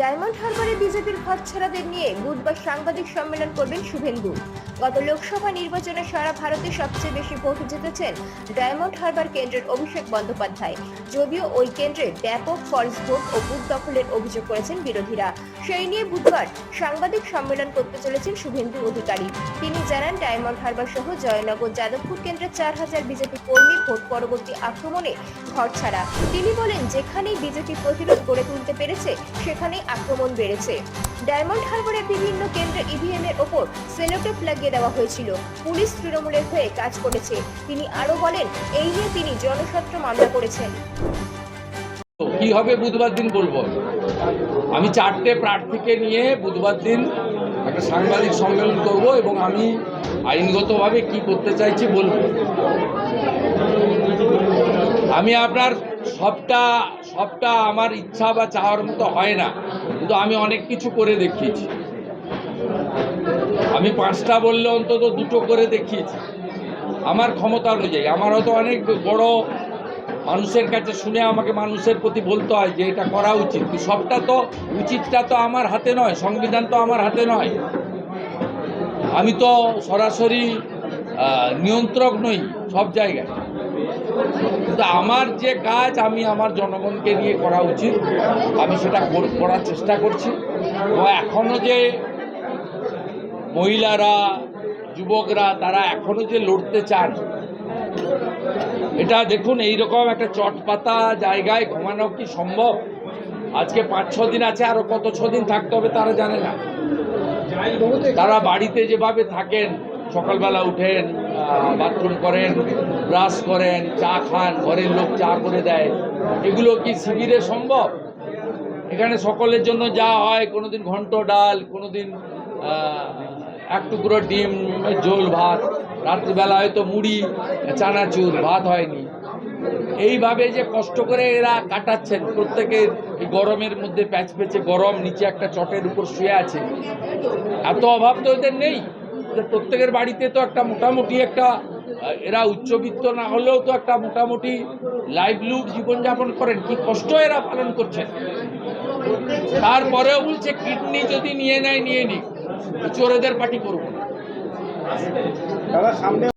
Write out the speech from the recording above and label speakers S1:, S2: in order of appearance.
S1: Diamond হারবারে বিজেপির ঘরছাড়াদের নিয়ে বুধবার সাংবাদিক সম্মেলন করবেন শুভেন্দু। গত লোকসভা নির্বাচনে সারা ভারতে সবচেয়ে বেশি ভোট জিতেছেন ডায়মন্ড হারবার কেন্দ্রের অভিষেক বন্দ্যোপাধ্যায়। যদিও ওই কেন্দ্রে ব্যাপক ফরেস্ট ভোট ও বুথ দখলের অভিযোগ করেছেন বিরোধীরা। সেই নিয়ে বুধবার সাংবাদিক সম্মেলন করতে চলেছেন শুভেন্দু অধিকারী। তিনি জানান, ডায়মন্ড হারবার সহ জয়নগর যাদবপুর কেন্দ্রে চার হাজার বিজেপি কর্মী ভোট পরবর্তী আক্রমণে ঘরছাড়া তিনি বলেন, যেখানেই বিজেপি প্রতিরোধ গড়ে তুলতে পেরেছে সেখানেই আক্রমণ বেড়েছে। ডায়মন্ড হারবারের বিভিন্ন কেন্দ্রে ইভিএম এর ওপর সেলোটেপ লাগিয়ে দেওয়া হয়েছিল। পুলিশ তৃণমূলের হয়ে কাজ করেছে। তিনি আরও বলেন, এই নিয়ে তিনি জনস্বার্থ মামলা করেছেন।
S2: কি হবে বুধবার দিন বলব? আমি চারটে প্রার্থীকে নিয়ে বুধবার দিন একটা সাংবাদিক সম্মেলন করব এবং আমি আইনগতভাবে কি করতে চাইছি বলব। আমি আপনার সবটা সবটা আমার ইচ্ছা বা চাওয়ার মতো হয় না, কিন্তু আমি অনেক কিছু করে দেখিয়েছি। আমি পাঁচটা বললে অন্তত দুটো করে দেখিয়েছি। আমার ক্ষমতা অনুযায়ী আমার হয়তো অনেক বড় মানুষের কাছে শুনে আমাকে মানুষের প্রতি বলতে হয় যে এটা করা উচিত সবটা তো উচিতটা তো আমার হাতে নয়, সংবিধান তো আমার হাতে নয়। আমি তো সরাসরি নিয়ন্ত্রক নই সব জায়গায়। কিন্তু আমার যে কাজ আমি আমার জনগণকে নিয়ে করা উচিত, আমি সেটা করার চেষ্টা করছি। এবং এখনও যে মহিলারা, যুবকরা, তারা এখনও যে লড়তে চান, এটা দেখুন, এইরকম একটা চটপাতা জায়গায় ঘুমানো কি সম্ভব? আজকে পাঁচ, ছ দিন আছে আরও কত ছ দিন থাকতে হবে তারা জানে না। তারা বাড়িতে যেভাবে থাকেন সকালবেলা উঠেন বাথরুম করেন ব্রাশ করেন, চা খান, ঘরের লোক চা করে দেয়। এগুলো কি শিবিরে সম্ভব? এখানে সকলের জন্য যা হয়, কোনোদিন ঘন্ট ডাল, কোনোদিন এক টুকরো ডিম, ঝোল, ভাত। রাত্রিবেলা হয়তো মুড়ি, চানাচুর, ভাত হয়নি। এইভাবে যে কষ্ট করে এরা কাটাচ্ছেন প্রত্যেকের এই গরমের মধ্যে প্যাচ প্যাচে গরম, নিচে একটা চটের উপর শুয়ে আছে, এত অভাব তো এদের নেই। প্রত্যেকের বাড়িতে তো একটা মোটামুটি একটা এরা উচ্চবিত্ত না হলেও তো একটা মোটামুটি লাইভলিহুড জীবনযাপন করেন, কি কষ্ট এরা পালন করছেন তারপরেও বলছে, কিডনি যদি নিয়ে নেয়, নিয়ে নিক, চোরেদের পার্টি করব।
S3: দাদা, সামনে